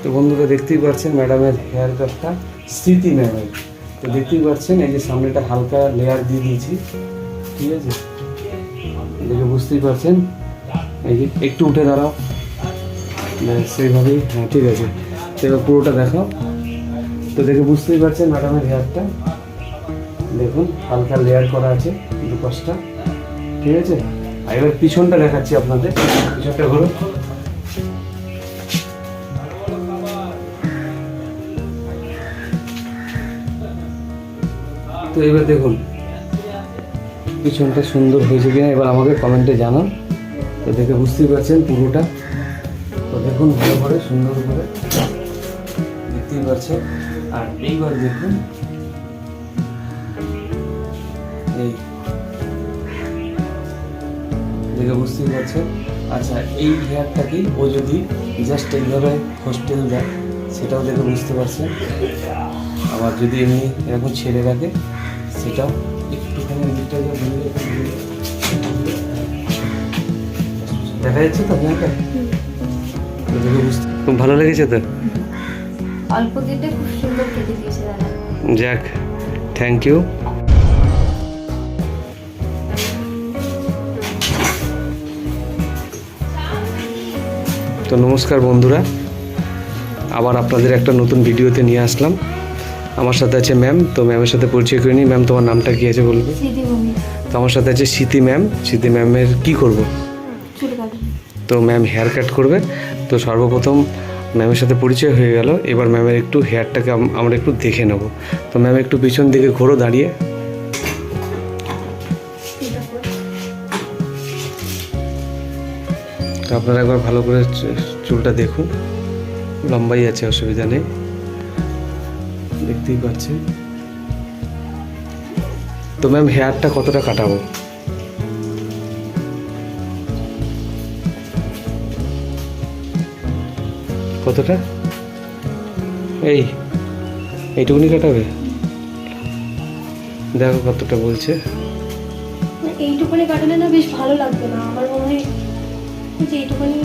তো বন্ধুরা দেখতেই পাচ্ছেন ম্যাডামের হেয়ার কাটটা স্মৃতি ম্যামের। তো দেখতেই পাচ্ছেন, এই যে সামনেটা হালকা লেয়ার দিয়ে দিয়েছি। ঠিক আছে? দেখে বুঝতেই পারছেন? এই যে একটু উঠে দাঁড়াও। সেইভাবেই হ্যাঁ ঠিক আছে। এবার পুরোটা দেখাও। তো দেখে বুঝতেই পারছেন ম্যাডামের হেয়ারটা। দেখুন, হালকা লেয়ার করা আছে দুপাশটা। ঠিক আছে? আর এবার পিছনটা দেখাচ্ছি আপনাদের। পিছনটা ঘুরো তো এবার দেখুন, পিছনটা সুন্দর হয়েছে কিনা, এবার আমাকে কমেন্টে জানান। তো দেখে বুঝতেই পারছেন পুরোটা। তো দেখুন, ভালো করে, সুন্দর করে দেখতেই পারছেন। আর এইবার দেখুন, এই দেখে বুঝতেই পারছেন। আচ্ছা এই হেয়ারটাকেই ও যদি জাস্ট এইভাবে হোস্টেল দেয়, সেটাও দেখে বুঝতে পারছেন। আবার যদি এমনি এরকম ছেড়ে রাখে সেটাও একটুখানি দিকটা দেখা যাচ্ছে তো? আপনাকে দেখে বুঝতে খুব ভালো লেগেছে তো? অল্প কেটে খুব সুন্দর কেটে দিয়েছে দাদা। যাক থ্যাংক ইউ তো নমস্কার বন্ধুরা। আবার আপনাদের একটা নতুন ভিডিওতে নিয়ে আসলাম। আমার সাথে আছে ম্যাম তো ম্যামের সাথে পরিচয় করে নিই। ম্যাম তোমার নামটা কি আছে বলবে তো আমার সাথে আছে স্মৃতি ম্যাম। স্মৃতি ম্যামের কি করব? তো ম্যাম হেয়ার কাট করবে। তো সর্বপ্রথম ম্যামের সাথে পরিচয় হয়ে গেল। এবার ম্যামের একটু হেয়ারটাকে আমরা একটু দেখে নেব। তো ম্যাম একটু পিছন দিকে ঘোরো দাঁড়িয়ে। তো আপনারা একবার ভালো করে চুলটা দেখুন। লম্বাই আছে অসুবিধা নেই। দেখতেই পাচ্ছেন তো ম্যাম হেয়ারটা কতটা কাটাবো? কতটা? এই, এইটুকুনি কাটাবে? দেখো কতটা বলছে। এইটুকুনি কাটালে না বেশ ভালো লাগবে না। আমার মনে হয় এইটুকুনি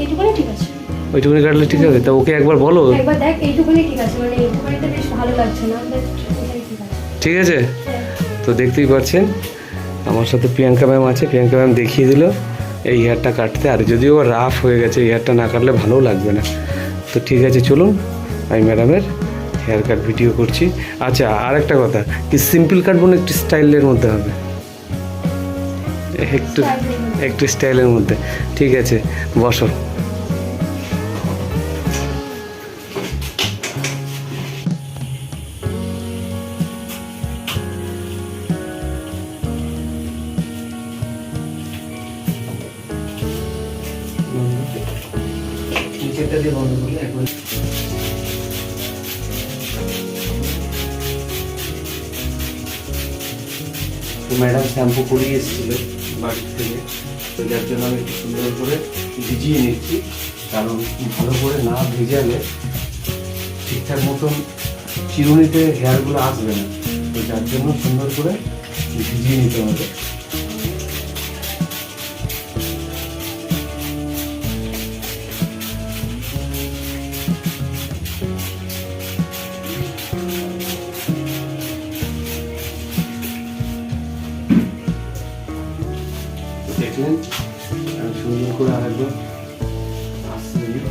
এইটুকুনি ঠিক আছে। ওইটুকুনি কাটলে ঠিক আছে? তা ওকে একবার বলো। একবার দেখ এইটুকুনি ঠিক আছে মানে এইটুকুনিতে বেশ ভালো লাগছে না ঠিক আছে। তো দেখতেই পাচ্ছেন আমার সাথে প্রিয়াঙ্কা ম্যাম আছে প্রিয়াঙ্কা ম্যাম দেখিয়ে দিল এই হেয়ারটা কাটতে আর যদিও রাফ হয়ে গেছে এই হেয়ারটা না কাটলে ভালোও লাগবে না। তো ঠিক আছে চলুন আমি ম্যাডামের হেয়ার কাট ভিডিও করছি। আচ্ছা আর একটা কথা কি সিম্পল কাটবো না একটু স্টাইলের মধ্যে হবে? একটু একটু স্টাইলের মধ্যে। ঠিক আছে বসো। ম্যাডাম এসেছিলেন বাড়ি থেকে। তো যার জন্য আমি একটু সুন্দর করে ভিজিয়ে নিচ্ছি। কারণ ভালো করে না ভেজালে ঠিকঠাক মতন চিরুনিতে হেয়ারগুলো আসবে না। তো যার জন্য সুন্দর করে ভিজিয়ে নিতে হবে। দেখলেন আমি সুন্দর করে আরেকবার আসতে দিই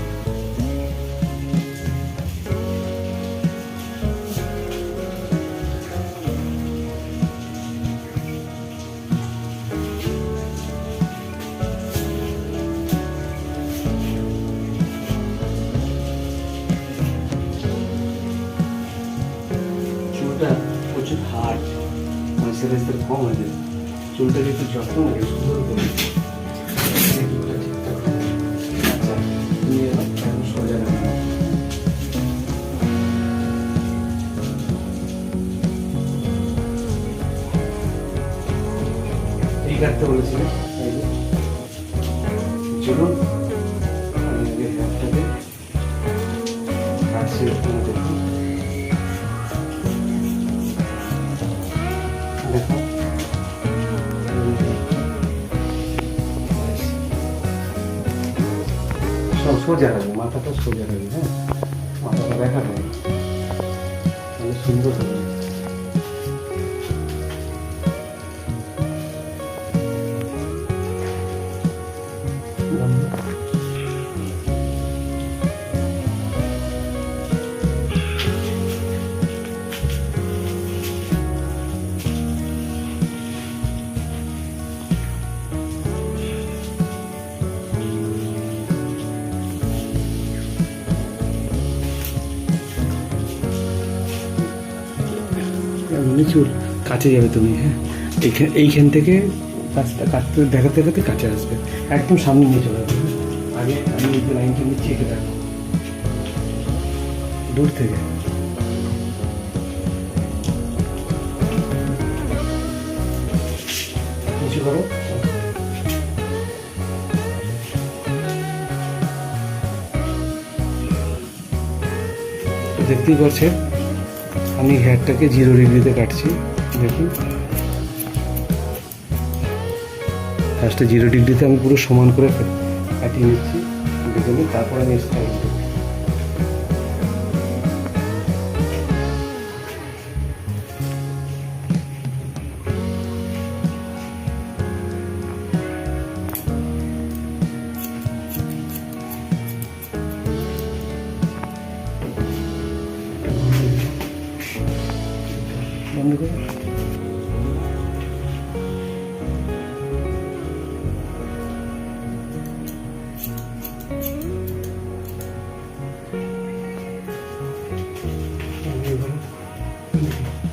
চুলটা প্রচুর হার্ড ময়েশ্চারাইজার কম আছে চুলটাকে একটু যত্ন করে সুন্দর করে। চলুন আমি আগে হাতটাকে কাটছি সোজা রাখব মাথাটা সোজা রাখব হ্যাঁ? মাথাটা দেখা তাহলে সুন্দর হবে নিচু কাছে যাবে তুমি হ্যাঁ? এইখান এইখান থেকে কাজটা কাটতে দেখাতে দেখাতে কাছে আসবে। একদম সামনে নিয়ে চলে আসবে? আগে আমি এই লাইনটা নিচ্ছি এঁকে দেখো দূর থেকে। দেখতেই পাচ্ছেন? আমি হেয়ারটাকে জিরো ডিগ্রিতে কাটছি, দেখুন। ফার্স্টে জিরো ডিগ্রিতে আমি পুরো সমান করে কাটিয়ে নিচ্ছি, দেখে তারপর আমি স্টাইল সামনের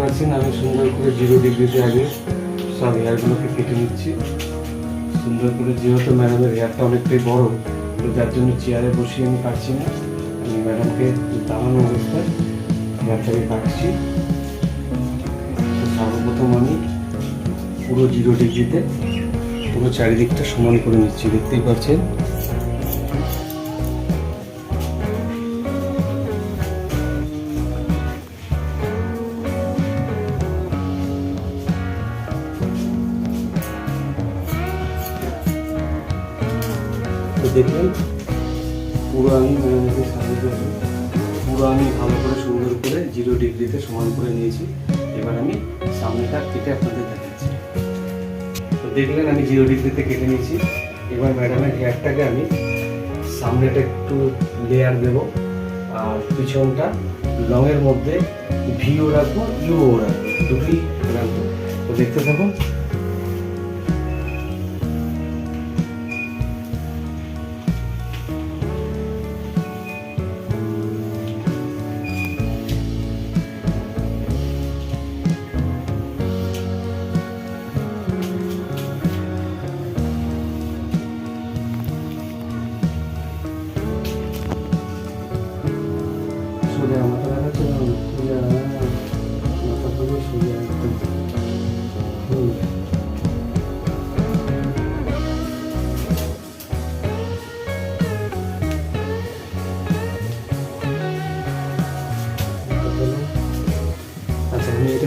পাচ্ছেন আমি সুন্দর করে জিরো ডিগ্রিতে আগে সব হেয়ারগুলোকে কেটে নিচ্ছি। সুন্দর করে যেহেতু ম্যাডামের হেয়ারটা অনেকটাই বড় তো যার জন্য চেয়ারে বসিয়ে আমি কাটছি না। আমি ম্যাডামকে দাঁড়ানো অবস্থায় হেয়ারটাকে কাটছি। সর্বপ্রথম আমি পুরো জিরো ডিগ্রিতে পুরো চারিদিকটা সমান করে নিচ্ছি, দেখতেই পাচ্ছেন। পুরো আমি ভালো করে সুন্দর করে জিরো ডিগ্রিতে সমান করে নিয়েছি। এবার আমি সামনেটা কেটে আপনাদের দেখাচ্ছি। তো দেখলেন আমি জিরো ডিগ্রিতে কেটে নিয়েছি। এবার ম্যাডামের হেয়ারটাকে আমি সামনেটা একটু লেয়ার দেবো। আর পিছনটা লংয়ের মধ্যে ভিও রাখব ইউও রাখব। দুটোই রাখব। তো দেখতে থাকুন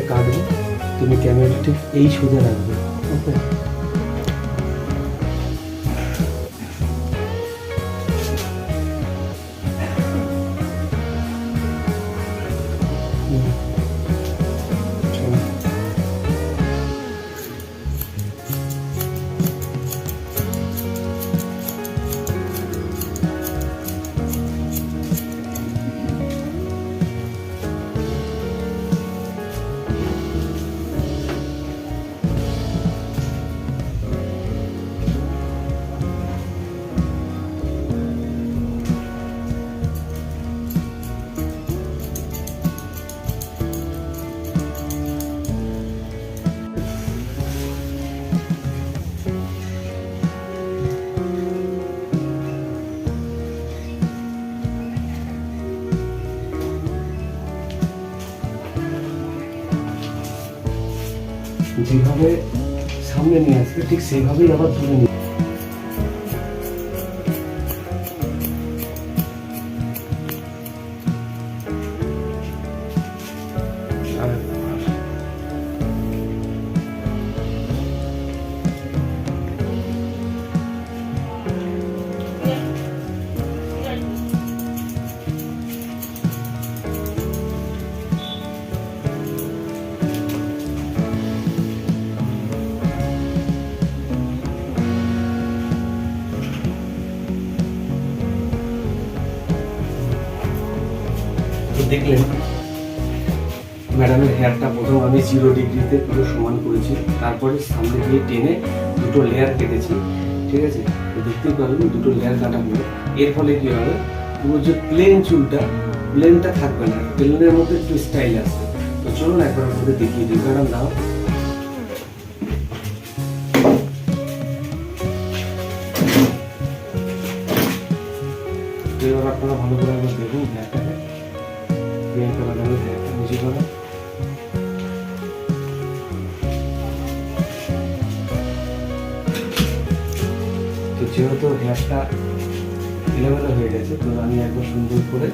কাটবো তুমি ক্যামেরা ঠিক এই সোজা রাখবে ওকে যেভাবে সামনে নিয়ে আসবে ঠিক সেভাবেই আবার তুলে নিয়ে হেয়ারটা প্রথম আমি জিরো ডিগ্রিতে পুরো সমান করেছি। তারপরে সামনে দিয়ে টেনে দুটো লেয়ার কেটেছি। ঠিক আছে? দেখতেই পারবেন দুটো লেয়ার কাটা হলো। এর ফলে কী হবে? পুরো যে প্লেন চুলটা প্লেনটা থাকবে না। প্লেনের মধ্যে একটু স্টাইল আসবে। তো চলুন একবার আপনাদের দেখিয়ে দিই। ম্যাডাম দাও এবার আপনারা ভালো করে একবার দেখুন হেয়ারটাকে প্রিয়াঙ্কা ম্যাডামের হেয়ারটা বুঝে করা। যেহেতু হেয়ারটা এলোমেলো হয়ে গেছে, তো আমি একবার সুন্দর করে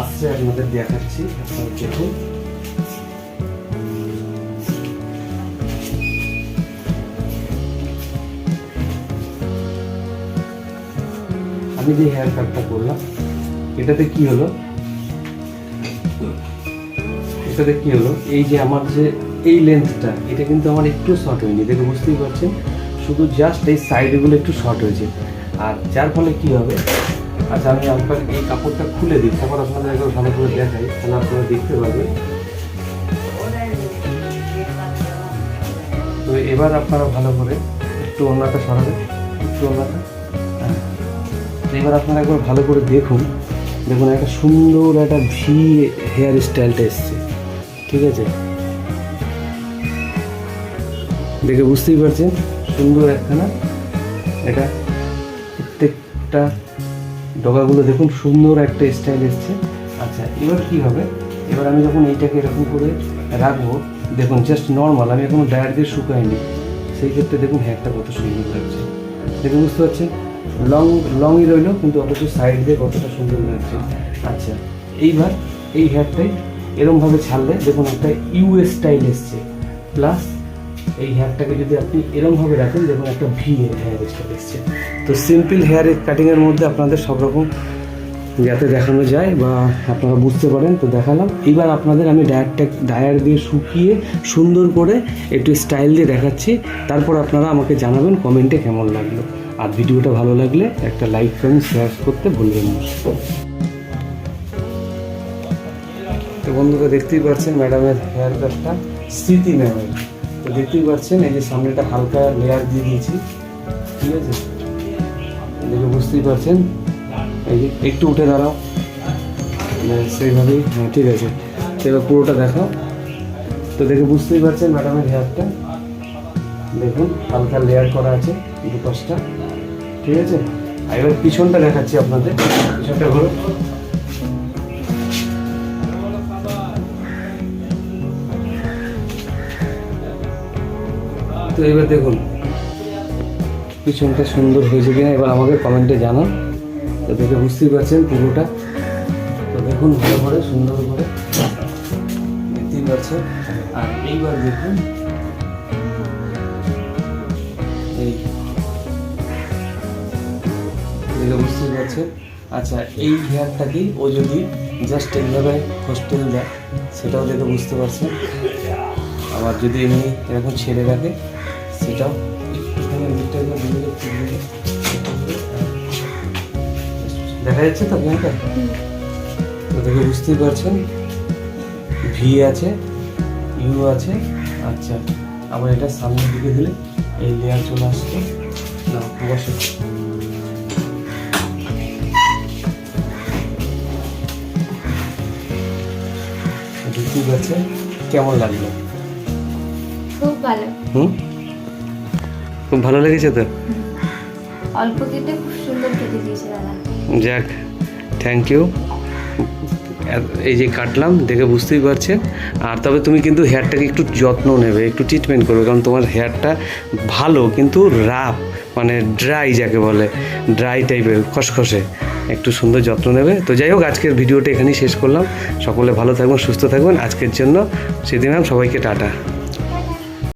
আসছে আপনাদের দেখাচ্ছি। দেখুন। আমি যে হেয়ার কাটটা করলাম, এটাতে কি হলো? এটাতে কি হলো? এই যে আমার যে, এই লেন্থটা এটা কিন্তু আমার একটু শর্ট হয়নি, দেখে বুঝতেই পারছেন? শুধু জাস্ট এই সাইডগুলো একটু শর্ট হয়েছে। আর যার ফলে কি হবে? আচ্ছা আমি আপনার এই কাপড়টা খুলে দিই। তারপর আপনাদের একবার ভালো করে দেখাই, তাহলে আপনারা দেখতে পারবেন। তো এবার আপনারা ভালো করে একটু ওনাটা সরাবেন। একটু ওনাটা। এবার আপনারা একবার ভালো করে দেখুন। দেখুন, একটা সুন্দর একটা ভি হেয়ার স্টাইলটা এসছে। ঠিক আছে? দেখে বুঝতেই পারছেন? সুন্দর একখানা এটা প্রত্যেকটা ডগাগুলো দেখুন, সুন্দর একটা স্টাইল এসছে। আচ্ছা এবার কি হবে? এবার আমি যখন এইটাকে এরকম করে রাখব, দেখুন জাস্ট নর্মাল আমি এখনও ডায়ার দিয়ে শুকাইনি। সেই ক্ষেত্রে দেখুন হেয়ারটা কত সুন্দর লাগছে। দেখে বুঝতে পারছেন? লং লংই রইল, কিন্তু অথচ সাইড দিয়ে কতটা সুন্দর লাগছে। আচ্ছা এইবার এই হেয়ারটাই এরমভাবে ছাড়লে, দেখুন, একটা ইউএস স্টাইল এসছে। প্লাস এই হেয়ারটাকে যদি আপনি এরমভাবে রাখেন, দেখুন একটা ভি হেয়ার স্টাইল এসছে তো সিম্পল হেয়ার কাটিংয়ের মধ্যে আপনাদের সব রকম যাতে দেখানো যায় বা আপনারা বুঝতে পারেন, তো দেখালাম। এবার আপনাদের আমি ডায়ারটা ডায়ার দিয়ে শুকিয়ে সুন্দর করে একটু স্টাইল দিয়ে দেখাচ্ছি। তারপর আপনারা আমাকে জানাবেন কমেন্টে কেমন লাগল। আর ভিডিওটা ভালো লাগলে একটা লাইক ফ্রেন্ড শেয়ার করতে ভুলবেন না। তো বন্ধুরা, দেখতেই পাচ্ছেন ম্যাডামের হেয়ার কাটটা স্মৃতি ম্যামের তো দেখতেই পাচ্ছেন, এই যে সামনেটা হালকা লেয়ার দিয়ে দিয়েছি। ঠিক আছে? দেখে বুঝতেই পারছেন, এই যে একটু উঠে দাঁড়াও। সেইভাবেই হ্যাঁ ঠিক আছে। তো এবার পুরোটা দেখাও। তো দেখে বুঝতেই পারছেন ম্যাডামের হেয়ারটা দেখুন, হালকা লেয়ার করা আছে দুপাশটা। ঠিক আছে? এবার পিছনটা দেখাচ্ছি আপনাদের। পিছনটা ঘুরো এবার দেখুন, পিছনটা সুন্দর হয়েছে কিনা, এবার আমাকে কমেন্টে জানান। তো দেখে বুঝতেই পারছেন পুরোটা। তো দেখুন, ভালো করে, সুন্দর করে দেখতেই পাচ্ছেন আর এইবার দেখুন, এই দেখে বুঝতেই পারছেন। আচ্ছা এই হেয়ারটাকেই ও যদি জাস্ট এইভাবে হোস্টেল দেয়, সেটাও দেখে বুঝতে পারছেন। আবার যদি এমনি এরকম ছেড়ে রাখে ঘুরে। দেখা যাচ্ছে তো আপনাকে? দেখে বুঝতেই পারছেন? ভি আছে ইউ আছে আচ্ছা আবার এটা সামনের দিকে দিলে এই লেয়ার চলে আসছে। না বসে বুঝতেই পারছেন? কেমন লাগল? খুব ভালো। হুম? খুব ভালো লেগেছে তো? অল্প কেটে খুব সুন্দর কেটে দিয়েছে দাদা। যাক থ্যাংক ইউ এই যে কাটলাম দেখে বুঝতেই পারছেন। আর তবে তুমি কিন্তু হেয়ারটাকে একটু যত্ন নেবে একটু ট্রিটমেন্ট করবে কারণ তোমার হেয়ারটা ভালো কিন্তু রাফ মানে ড্রাই যাকে বলে ড্রাই টাইপের খসখসে। একটু সুন্দর যত্ন নেবে। তো যাই হোক আজকের ভিডিওটা এখানেই শেষ করলাম। সকলে ভালো থাকবেন সুস্থ থাকবেন। আজকের জন্য সেদিন সবাইকে টাটা।